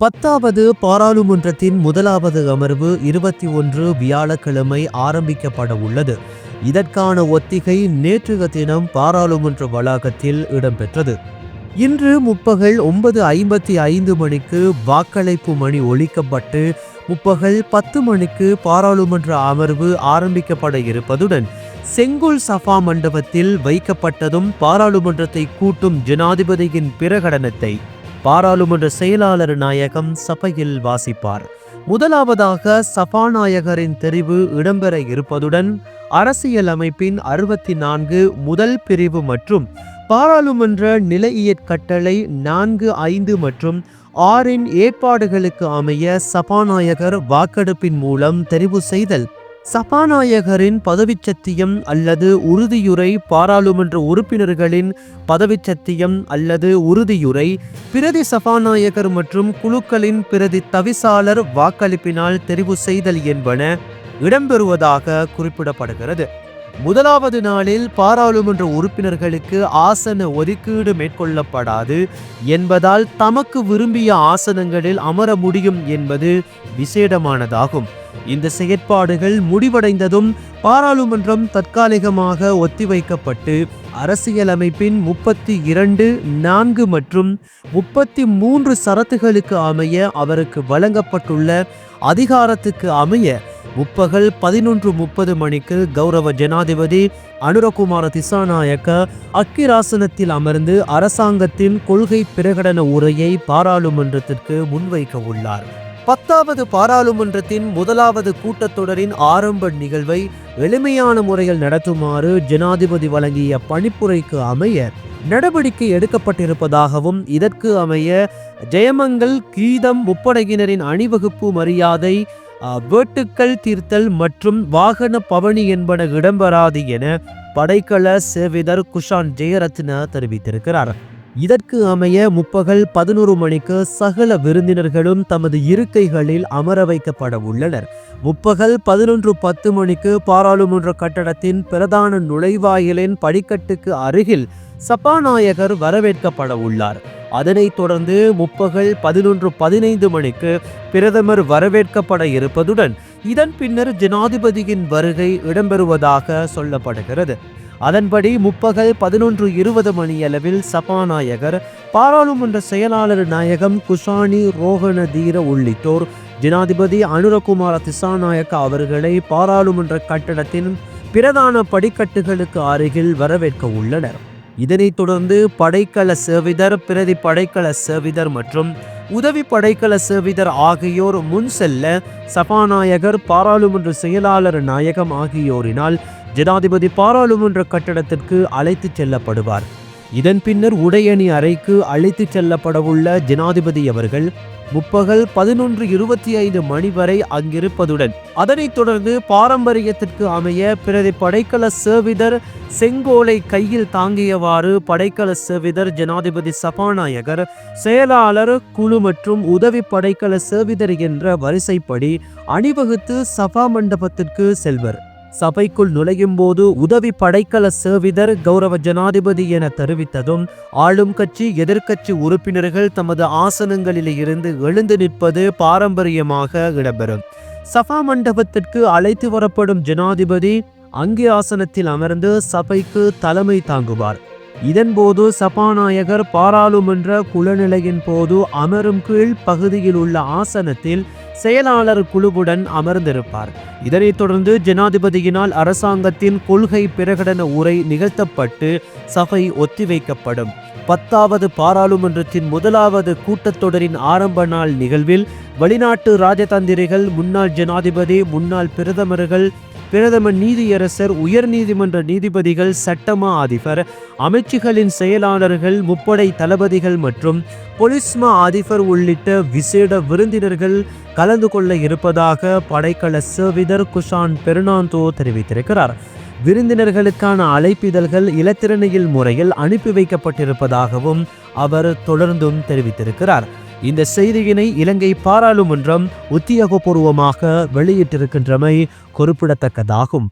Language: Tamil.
பத்தாவது பாராளுமன்றத்தின் முதலாவது அமர்வு இருபத்தி ஒன்று வியாழக்கிழமை ஆரம்பிக்கப்பட உள்ளது. இதற்கான ஒத்திகை நேற்றைய தினம் பாராளுமன்ற வளாகத்தில் இடம்பெற்றது. இன்று முப்பகல் ஒன்பது ஐம்பத்தி ஐந்து மணிக்கு வாக்களிப்பு மணி ஒழிக்கப்பட்டு முப்பகல் பத்து மணிக்கு பாராளுமன்ற அமர்வு ஆரம்பிக்கப்பட இருப்பதுடன் செங்குல் சஃபா மண்டபத்தில் வைக்கப்பட்டதும் பாராளுமன்றத்தை கூட்டும் ஜனாதிபதியின் பிரகடனத்தை பாராளுமன்ற செயலாளர் நாயகம் சபையில் வாசிப்பார். முதலாவதாக சபாநாயகரின் தெரிவு இடம்பெற இருப்பதுடன் அரசியலமைப்பின் அறுபத்தி நான்கு முதல் பிரிவு மற்றும் பாராளுமன்ற நிலையியற் கட்டளை நான்கு ஐந்து மற்றும் ஆறின் ஏற்பாடுகளுக்கு அமைய சபாநாயகர் வாக்கெடுப்பின் மூலம் தெரிவு செய்தல் சபாநாயகரின் பதவிச்சத்தியம் அல்லது உறுதியுரை பாராளுமன்ற உறுப்பினர்களின் பதவிச்சத்தியம் அல்லது உறுதியுரை பிரதி சபாநாயகர் மற்றும் குழுக்களின் பிரதி தவிசாளர் வாக்களிப்பினால் தெரிவு செய்தல் என்பன இடம்பெறுவதாக குறிப்பிடப்படுகிறது. முதலாவது நாளில் பாராளுமன்ற உறுப்பினர்களுக்கு ஆசன ஒதுக்கீடு மேற்கொள்ளப்படாது என்பதால் தமக்கு விரும்பிய ஆசனங்களில் அமர முடியும் என்பது விசேடமானதாகும். இந்த செயற்பாடுகள் முடிவடைந்ததும் பாராளுமன்றம் தற்காலிகமாக ஒத்திவைக்கப்பட்டு அரசியலமைப்பின் முப்பத்தி இரண்டு நான்கு மற்றும் முப்பத்தி மூன்று சரத்துகளுக்கு அமைய அவருக்கு வழங்கப்பட்டுள்ள அதிகாரத்துக்கு அமைய முப்பகல் பதினொன்று முப்பது மணிக்கு கௌரவ ஜனாதிபதி அனுரகுமார திசாநாயக்க அக்கிராசனத்தில் அமர்ந்து அரசாங்கத்தின் கொள்கை பிரகடன உரையை பாராளுமன்றத்திற்கு முன்வைக்க உள்ளார். பத்தாவது பாராளுமன்றத்தின் முதலாவது கூட்டத்தொடரின் ஆரம்ப நிகழ்வை எளிமையான முறையில் நடத்துமாறு ஜனாதிபதி வழங்கிய பணிப்புரைக்கு அமைய நடவடிக்கை எடுக்கப்பட்டிருப்பதாகவும் இதற்கு அமைய ஜெயமங்கல் கீதம் முப்படையினரின் அணிவகுப்பு மரியாதை வேட்டுக்கள் தீர்த்தல் மற்றும் வாகன பவனி என்பன இடம்பெறாது என படைக்கல சேவிதர் குஷான் ஜெயரத்ன தெரிவித்திருக்கிறார். இதற்கு அமைய முப்பகல் பதினோரு மணிக்கு சகல விருந்தினர்களும் தமது இருக்கைகளில் அமர வைக்கப்பட உள்ளனர். முப்பகல் பதினொன்று பத்து மணிக்கு பாராளுமன்ற கட்டடத்தின் பிரதான நுழைவாயிலின் படிக்கட்டுக்கு அருகில் சபாநாயகர் வரவேற்கப்பட உள்ளார். அதனைத் தொடர்ந்து முப்பகல் பதினொன்று பதினைந்து மணிக்கு பிரதமர் வரவேற்கப்பட இருப்பதுடன் இதன் பின்னர் ஜனாதிபதியின் வருகை இடம்பெறுவதாக சொல்லப்படுகிறது. அதன்படி முப்பகல் பதினொன்று இருபது மணியளவில் சபாநாயகர் பாராளுமன்ற செயலாளர் நாயகம் குஷானி ரோஹண தீர உள்ளிட்டோர் ஜனாதிபதி அனுரகுமார திசாநாயக்க அவர்களை பாராளுமன்ற கட்டடத்தின் பிரதான படிக்கட்டுகளுக்கு அருகில் வரவேற்க உள்ளனர். இதனைத் தொடர்ந்து படைக்கல சேவிதர் பிரதி படைக்கல சேவிதர் மற்றும் உதவி படைக்கல சேவிதர் ஆகியோர் முன் செல்ல சபாநாயகர் பாராளுமன்ற செயலாளர் நாயகம் ஆகியோரினால் ஜனாதிபதி பாராளுமன்ற கட்டடத்திற்கு அழைத்துச் செல்லப்படுவார். இதன் பின்னர் உடையணி அறைக்கு அழைத்துச் செல்லப்படவுள்ள ஜனாதிபதி அவர்கள் முப்பகல் பதினொன்று இருபத்தி ஐந்து மணி வரை அங்கிருப்பதுடன் அதனைத் தொடர்ந்து பாரம்பரியத்திற்கு அமைய பிறகு படைக்கல சேவிதர் செங்கோலை கையில் தாங்கியவாறு படைக்கல சேவிதர் ஜனாதிபதி சபாநாயகர் செயலாளர் குழு மற்றும் உதவி படைக்கல சேவிதர் என்ற வரிசைப்படி அணிவகுத்து சபா மண்டபத்திற்கு செல்வர். சபைக்குள் நுழையும் போது உதவி படைக்கல சேவிதர் கௌரவ ஜனாதிபதி என தெரிவித்ததும் ஆளும் கட்சி எதிர்க்கட்சி உறுப்பினர்கள் தமது ஆசனங்களில் இருந்து எழுந்து நிற்பது பாரம்பரியமாக இடம்பெறும். சபா மண்டபத்திற்கு அழைத்து வரப்படும் ஜனாதிபதி அங்கே ஆசனத்தில் அமர்ந்து சபைக்கு தலைமை தாங்குவார். இதன்போது சபாநாயகர் பாராளுமன்ற குளநிலையின் போது அமரும் கீழ் பகுதியில் உள்ள ஆசனத்தில் செயலாளர் குழுவுடன் அமர்ந்திருப்பார். இதனைத் தொடர்ந்து ஜனாதிபதியினால் அரசாங்கத்தின் கொள்கை பிரகடன உரை நிகழ்த்தப்பட்டு சபை ஒத்திவைக்கப்படும். பத்தாவது பாராளுமன்றத்தின் முதலாவது கூட்டத்தொடரின் ஆரம்ப நாள் நிகழ்வில் வெளிநாட்டு ராஜதந்திரிகள் முன்னாள் ஜனாதிபதி முன்னாள் பிரதமர்கள் பிரதம நீதியரசர் உயர்நீதிமன்ற நீதிபதிகள் சட்டமா அதிபர் அமைச்சுகளின் செயலாளர்கள் முப்படை தளபதிகள் மற்றும் பொலிஸ்மா அதிபர் உள்ளிட்ட விசேட விருந்தினர்கள் கலந்து கொள்ள இருப்பதாக படைக்கல சேவிதர் குஷான் பெர்னாந்தோ தெரிவித்திருக்கிறார். விருந்தினர்களுக்கான அழைப்பிதழ்கள் இலத்திரணியில் முறையில் அனுப்பி வைக்கப்பட்டிருப்பதாகவும் அவர் தொடர்ந்தும் தெரிவித்திருக்கிறார். இந்த செய்தியினை இலங்கை பாராளுமன்றம் உத்தியோகபூர்வமாக வெளியிட்டிருக்கின்றமை குறிப்பிடத்தக்கதாகும்.